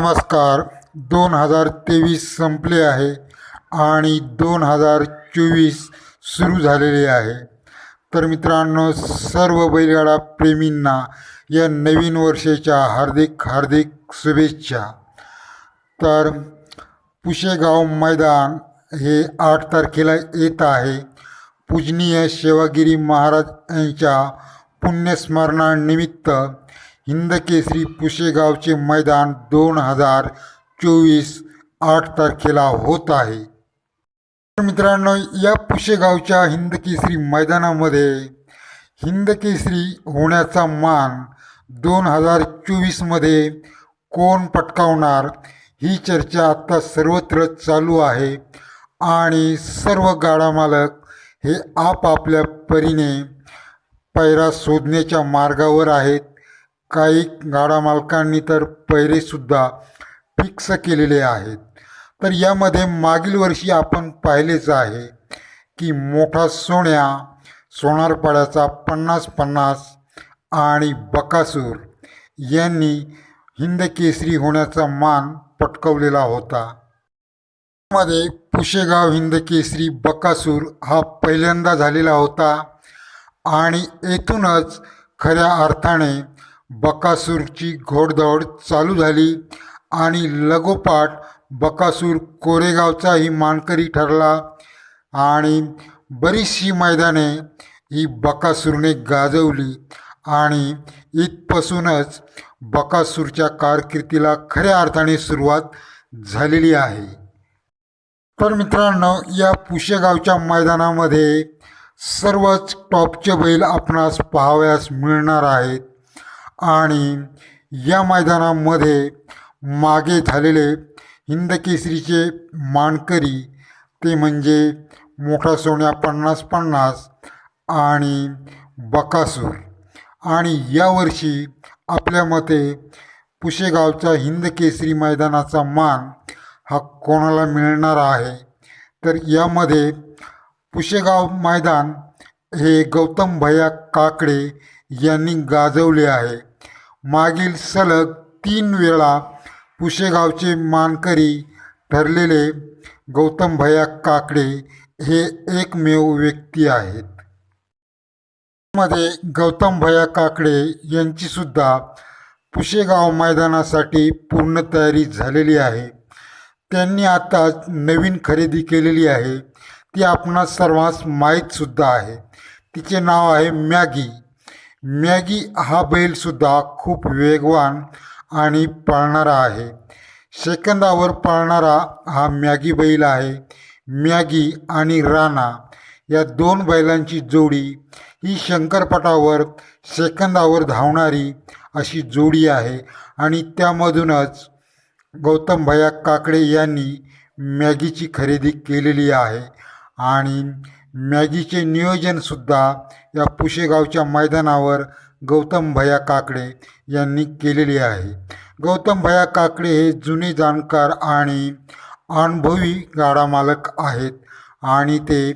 नमस्कार. दोन हजार तेवीस संपले आहे आणि दोन हजार चोवीस सुरू झालेले आहे. तर मित्रांनो सर्व बैलगाडा प्रेमींना या नवीन वर्षाच्या हार्दिक हार्दिक शुभेच्छा. तर पुशेगाव मैदान हे आठ तारखेला येत आहे. पूजनीय सेवागिरी महाराज यांच्या पुण्यस्मरणानिमित्त हिंदकेसरी पुशेगावचे मैदान दोन हजार चोवीस आठ तारखेला होत आहे. तर मित्रांनो या पुशेगावच्या हिंदकेसरी मैदानामध्ये हिंदकेसरी होण्याचा मान दोन हजार चोवीसमध्ये कोण पटकावणार ही चर्चा आत्ता सर्वत्र चालू आहे आणि सर्व गाडा मालक हे आपापल्या परीने पैरा शोधण्याच्या मार्गावर आहेत. काही गाडा मालकांनी तर पैरेसुद्धा फिक्स केलेले आहेत. तर यामध्ये मागील वर्षी आपण पाहिलेच आहे की मोठा सोन्या सोनारपाड्याचा पन्नास पन्नास आणि बकासूर यांनी हिंदकेसरी होण्याचा मान पटकवलेला होता. मध्ये पुशेगाव हिंदकेसरी बकासूर हा पहिल्यांदा झालेला होता आणि येथूनच खऱ्या अर्थाने बकासूरची घोडदौड चालू झाली आणि लगोपाठ बकासूर कोरेगावचाही मानकरी ठरला. आणि बरीचशी मैदाने ही बकासूरने गाजवली आणि इथपासूनच बकासूरच्या कारकिर्दीला खऱ्या अर्थाने सुरुवात झालेली आहे. तर मित्रांनो या पुशेगावच्या मैदानामध्ये सर्वच टॉपचे बैल आपणास पाहावयास मिळणार आहेत. आणि या मैदानामध्ये मागे झालेले हिंदकेसरीचे मानकरी ते म्हणजे मोठा सोन्या पन्नास पन्नास आणि बकासूर. आणि यावर्षी आपल्या मते पुशेगावचा हिंदकेसरी मैदानाचा मान हा कोणाला मिळणार आहे? तर यामध्ये पुशेगाव मैदान हे गौतम भैया काकडे यांनी गाजवले आहे. मागील सलग तीन वेळा पुशेगावचे मानकरी ठरलेले गौतम भैया काकडे हे एकमेव व्यक्ती आहेत. मध्ये गौतम भैया काकडे यांचीसुद्धा पुशेगाव मैदानासाठी पूर्ण तयारी झालेली आहे. त्यांनी आता नवीन खरेदी केलेली आहे. ती आपणास सर्वांस माहीतसुद्धा आहे. तिचे नाव आहे मॅगी. मॅगी हा बैलसुद्धा खूप वेगवान आणि पळणारा आहे. सेकंदावर पळणारा हा मॅगी बैल आहे. मॅगी आणि राणा या दोन बैलांची जोडी ही शंकरपटावर सेकंदावर धावणारी अशी जोडी आहे आणि त्यामधूनच गौतम भैया काकडे यांनी मॅगीची खरेदी केलेली आहे. आणि मॅगीचे नियोजनसुद्धा या पुशेगावच्या मैदानावर गौतम भया काकडे यांनी केलेले आहे. गौतम भया काकडे हे जुने जाणकार आणि अनुभवी गाडा मालक आहेत आणि ते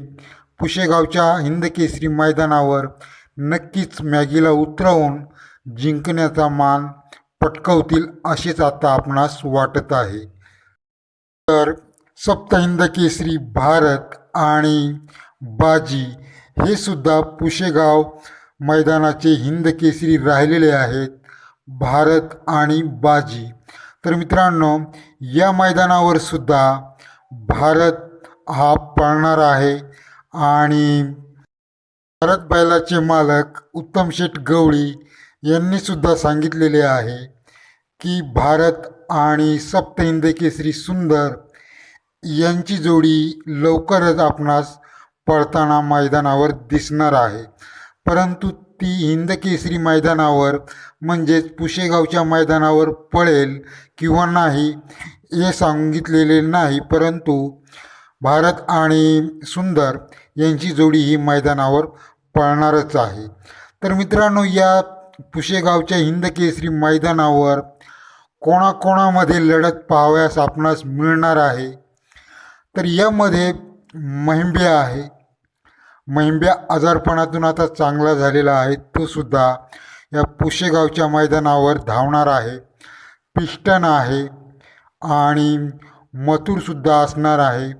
पुशेगावच्या हिंदकेसरी मैदानावर नक्कीच मॅगीला उतरवून जिंकण्याचा मान पटकवतील असेच आता आपणास वाटत आहे. तर सप्तहिंद केसरी भारत आणि बाजी हे सुद्धा पुशेगाव मैदानाचे हिंद केसरी राहिलेले आहेत. भारत आणि बाजी. तर मित्रांनो या मैदानावर सुद्धा भारत हा पळणार आहे आणि भारत बैलाचे मालक उत्तम शेठ गवळी यांनी सुद्धा सांगितलेले आहे की भारत आणि सप्तहिंद केसरी सुंदर यांची जोडी लवकरच आपणास पळताना मैदानावर दिसणार आहे. परंतु ती हिंदकेसरी मैदानावर म्हणजेच पुशेगावच्या मैदानावर पळेल किंवा नाही हे सांगितलेले नाही. परंतु भारत आणि सुंदर यांची जोडी ही मैदानावर पळणारच आहे. तर मित्रांनो या पुशेगावच्या हिंदकेसरी मैदानावर कोणाकोणामध्ये लढत पाहावयास आपणास मिळणार आहे? तर यामध्ये महिंब्या आहे. महिंब्या आजारपणातून आता चांगला झालेला आहे. तो सुद्धा या पुशेगावच्या मैदानावर धावणार आहे. पिस्टन आहे आणि मथुरसुद्धा असणार आहे.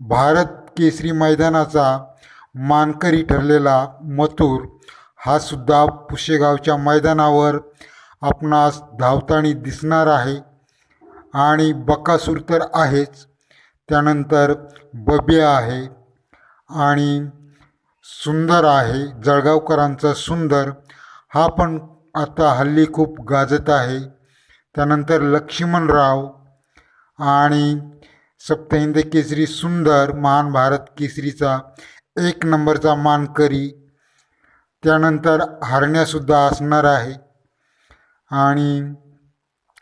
भारत केसरी मैदानाचा मानकरी ठरलेला मथुर हा सुद्धा पुशेगावच्या मैदानावर आपणास धावताना दिसणार आहे. आणि बकासूर तर आहेच. त्यानंतर बबे आहे आणि सुंदर आहे. जळगावकरांचा सुंदर. हा पण आता हल्ली खूप गाजत आहे. त्यानंतर लक्ष्मणराव आणि सप्तहिंद केसरी सुंदर. महान भारत केसरीचा एक नंबरचा मानकरी. त्यानंतर हरण्यासुद्धा असणार आहे. आणि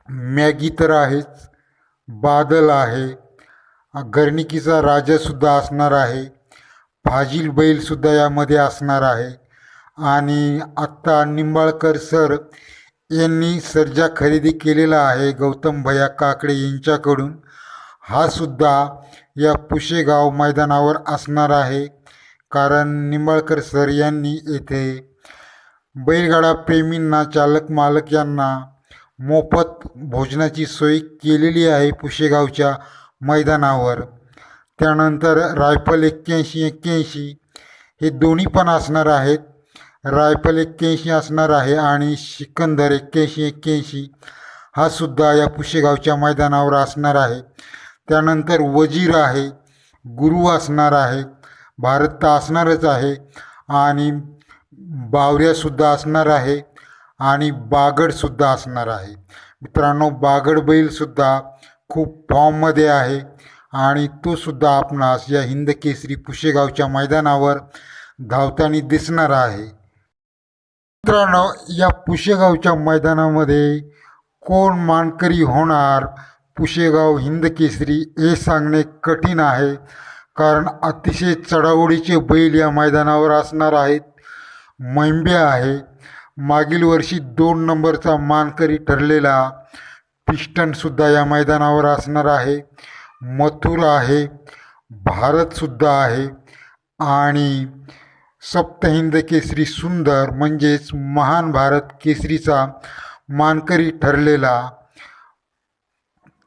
मॅगी तर आहेच. बादल आहे. गर्णिकीचा राजासुद्धा असणार आहे. फाजील बैलसुद्धा यामध्ये असणार आहे. आणि आत्ता निंबाळकर सर यांनी सर्जा खरेदी केलेला आहे गौतम भैया काकडे यांच्याकडून. हा सुद्धा या पुशेगाव मैदानावर असणार आहे. कारण निंबाळकर सर यांनी येथे बैलगाडा प्रेमींना चालक मालक यांना मोफत भोजनाची सोय केलेली आहे पुशेगावच्या मैदानावर. त्यानंतर रायफल एक्क्याऐंशी एक्क्याऐंशी हे दोन्ही पण असणार आहेत. रायफल एक्क्याऐंशी असणार आहे आणि सिकंदर एक्क्याऐंशी एक्क्याऐंशी हा सुद्धा या पुशेगावच्या मैदानावर असणार आहे. त्यानंतर वजीर आहे गुरु असणार आहे भारत तर असणारच आहे आणि बावऱ्यासुद्धा असणार आहे आणि बागडसुद्धा असणार आहे. मित्रांनो बागड बैलसुद्धा खूप फॉर्ममध्ये आहे. आणि तो सुद्धा आपणास या हिंद केसरी पुशेगावच्या मैदानावर धावताना दिसणार आहे. मित्रांनो या पुशेगावच्या मैदानामध्ये कोण मानकरी होणार? पुशेगाव हिंद केसरी हे सांगणे कठीण आहे. कारण अतिशय चढावडीचे बैल या मैदानावर असणार आहेत. मैंबे आहे. मागील वर्षी दोन नंबरचा मानकरी ठरलेला पिस्टनसुद्धा या मैदानावर असणार आहे. मथुर आहे. भारतसुद्धा आहे. आणि सप्तहिंद केसरी सुंदर म्हणजेच महान भारत केसरीचा मानकरी ठरलेला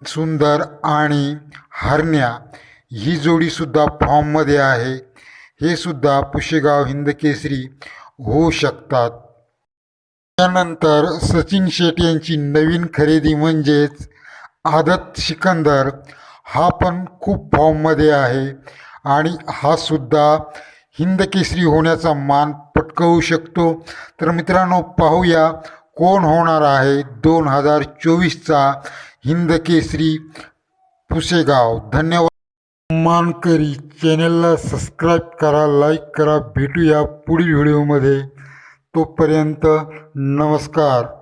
सुंदर आणि हरण्या ही जोडीसुद्धा फॉर्ममध्ये आहे. हे सुद्धा पुशेगाव हिंद केसरी होऊ शकतात. त्यानंतर सचिन शेट यांची नवीन खरेदी म्हणजेच आदत सिकंदर हा पण खूप फॉर्ममध्ये आहे. आणि हा सुद्धा हिंदकेसरी होण्याचा मान पटकवू शकतो. तर मित्रांनो पाहूया कोण होणार आहे दोन हजार चोवीसचा हिंदकेसरी पुसेगाव. धन्यवाद. मानकरी चॅनलला सबस्क्राईब करा लाईक करा. भेटूया पुढील व्हिडिओमध्ये. तोपर्यंत नमस्कार.